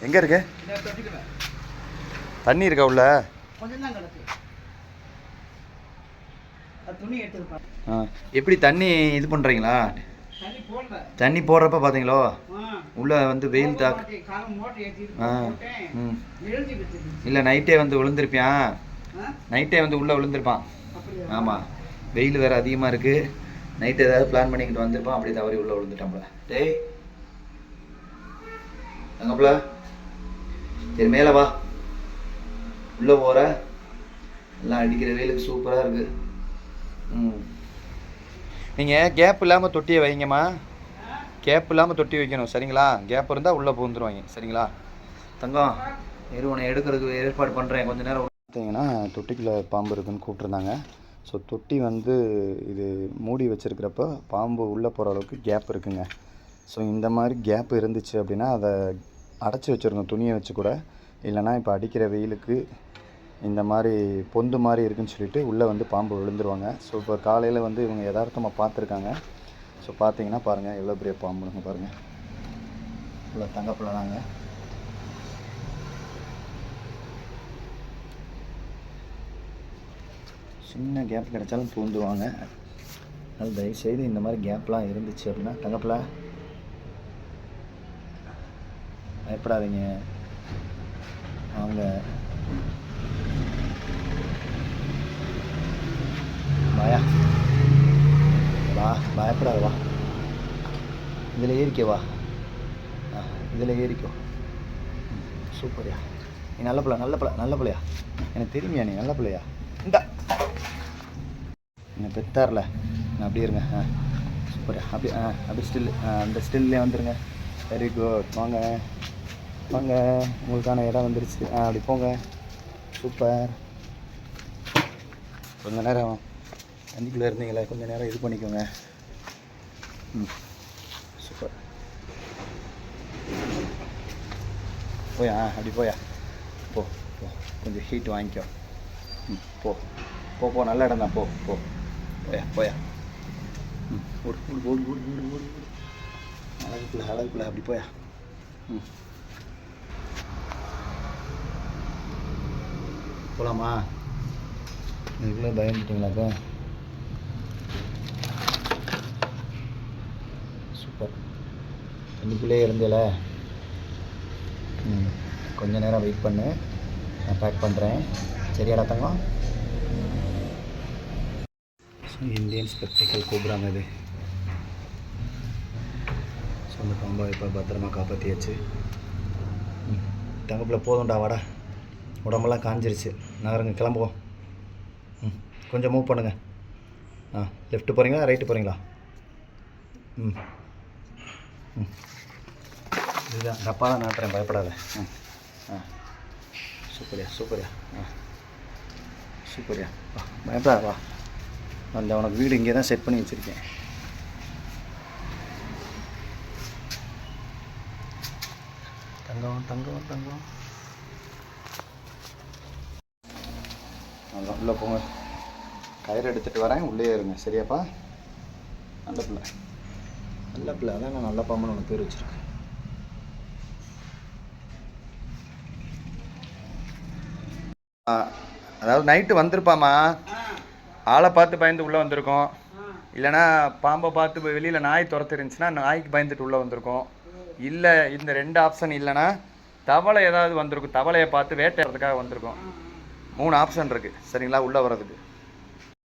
எங்கே இருக்கு? தண்ணி இருக்கா உள்ள? ஆ. எப்படி தண்ணி இது பண்ணுறீங்களா தண்ணி போடுறப்ப பார்த்தீங்களோ உள்ள வந்து வெயில் தாக்கு ஆ. ம். இல்லை நைட்டே வந்து விழுந்திருப்பியான் நைட்டே வந்து உள்ளே விழுந்திருப்பான். ஆமாம் வெயில் வேறு அதிகமாக இருக்குது நைட்டு ஏதாவது பிளான் பண்ணிக்கிட்டு வந்திருப்பான். அப்படி தவறி உள்ளே விழுந்துட்டான்ல டேய். அங்கப்பல சரி மேலே வா. உள்ளே போகிற எல்லாம் அடிக்கிற வெயிலுக்கு சூப்பராக இருக்குது ம். நீங்கள் கேப் இல்லாமல் தொட்டியை வைங்கம்மா. கேப் இல்லாமல் தொட்டி வைக்கணும் சரிங்களா? கேப் இருந்தால் உள்ளே பூந்துருவாங்க சரிங்களா? தங்கம் இரு உன்னை எடுக்கிறதுக்கு ஏற்பாடு பண்ணுறேன் கொஞ்ச நேரம் பார்த்தீங்கன்னா தொட்டிக்குள்ளே பாம்பு இருக்குன்னு கூப்பிட்ருந்தாங்க ஸோ தொட்டி வந்து இது மூடி வச்சிருக்கிறப்ப பாம்பு உள்ளே போகிற அளவுக்கு கேப் இருக்குங்க. ஸோ இந்த மாதிரி கேப் இருந்துச்சு அப்படின்னா அதை அடைச்சி வச்சிருங்க துணியை வச்சு கூட. இல்லைன்னா இப்போ அடிக்கிற வெயிலுக்கு இந்த மாதிரி பொந்து மாதிரி இருக்குன்னு சொல்லிட்டு உள்ளே வந்து பாம்பு விழுந்துருவாங்க. ஸோ இப்போ காலையில் வந்து இவங்க யதார்த்தமாக பார்த்துருக்காங்க. ஸோ பார்த்தீங்கன்னா பாருங்கள் எவ்வளோ பெரிய பாம்புங்க பாருங்கள் இவ்வளோ தங்கப்பிள்ளாங்க சின்ன கேப் கிடைச்சாலும் தூந்துவாங்க. அதனால் தயவுசெய்து இந்த மாதிரி கேப்லாம் இருந்துச்சு அப்படின்னா தங்கப்பில் பயப்படாதீங்க. அவங்க வாயா. வா பயப்படாத வா. இதில் ஏறிக்க வா. ஆ இதில் ஏறிக்கோ. சூப்பர்யா நீ நல்ல பிள்ளை நல்ல பிள்ளை நல்ல பிள்ளையா? எனக்கு தெரியுமையா நீ நல்ல பிள்ளையா? இந்தா. என்ன பெத்தார்ல? நான் அப்படியே இருங்க ஆ. சூப்பர்யா அப்படி ஆ அப்படி ஸ்டில் அந்த ஸ்டில்லே வந்துருங்க. வெரி குட் வாங்க. வாங்க உங்களுக்கான இடம் வந்துருச்சு. ஆ அப்படி போங்க. சூப்பர். கொஞ்ச நேரம் தண்ணிக்குள்ளே இருந்தீங்களே கொஞ்சம் நேரம் இது பண்ணிக்கோங்க. ம் சூப்பர். போயா? ஆ அப்படி போயா? போ போ. கொஞ்சம் ஹீட் வாங்கிக்கோ. ம் போ. போ போ. நல்ல இடம் தான். போ போ. போயா போயா. ம் ஓடு ஓடு ஓடு ஓடு ஓடு ஓடு. அழகுக்குள்ள அழகுக்குள்ள அப்படி போயா. ம். போகலாமா இதுக்குள்ளே பயந்துட்டீங்களாக்கா? சூப்பர். தண்ணிக்குள்ளே இருந்தேல? ம் கொஞ்ச நேரம் வெயிட் பண்ணு. நான் பேக் பண்ணுறேன் சரியாடா தங்கம்? இந்தியன் ஸ்பெக்டிக்கல் கூப்பிட்றாங்க இது. ஸோ அந்த பாம்பை இப்போ பத்திரமா காப்பாற்றியாச்சு தங்கப்பில் போதும்டா வாடா. உடம்பெல்லாம் காஞ்சிருச்சு. நகருங்க கிளம்புவோம். ம் கொஞ்சம் மூவ் பண்ணுங்கள் ஆ லெஃப்ட் போகிறீங்களா ரைட்டு போகிறீங்களா ம் ம். இதுதான் டப்பா தான் நாட்டுறேன் பயப்படாத. ம் ஆ. சூப்பரியா சூப்பரியா. ஆ. சூப்பரியா. வா பயப்படாத வா. அந்த உனக்கு வீடு இங்கே தான் செட் பண்ணி வச்சுருக்கேன். தங்கம் தங்கம் தங்கம் அதான் உள்ளே போங்க. கயிறு எடுத்துகிட்டு வரேன். உள்ளே இருங்க. சரியாப்பா? நல்ல பிள்ளை. நல்ல பிள்ளை. அதான் நான் நல்ல பாம்புன்னு ஒன்று பேர் வச்சுருக்கேன். அதாவது நைட்டு வந்திருப்பாம்மா. ஆளை பார்த்து பயந்து உள்ளே வந்திருக்கோம். இல்லைன்னா பாம்பை பார்த்து வெளியில் நாய் துரத்துருந்துச்சுன்னா நாய்க்கு பயந்துட்டு உள்ளே வந்திருக்கோம். இல்லை இந்த ரெண்டு ஆப்ஷன் இல்லைன்னா தவளை ஏதாவது வந்திருக்கும். தவளையை பார்த்து வேட்டையாடுறதுக்காக வந்திருக்கோம். மூணு ஆப்ஷன் இருக்குது சரிங்களா? உள்ளே வர்றதுக்கு.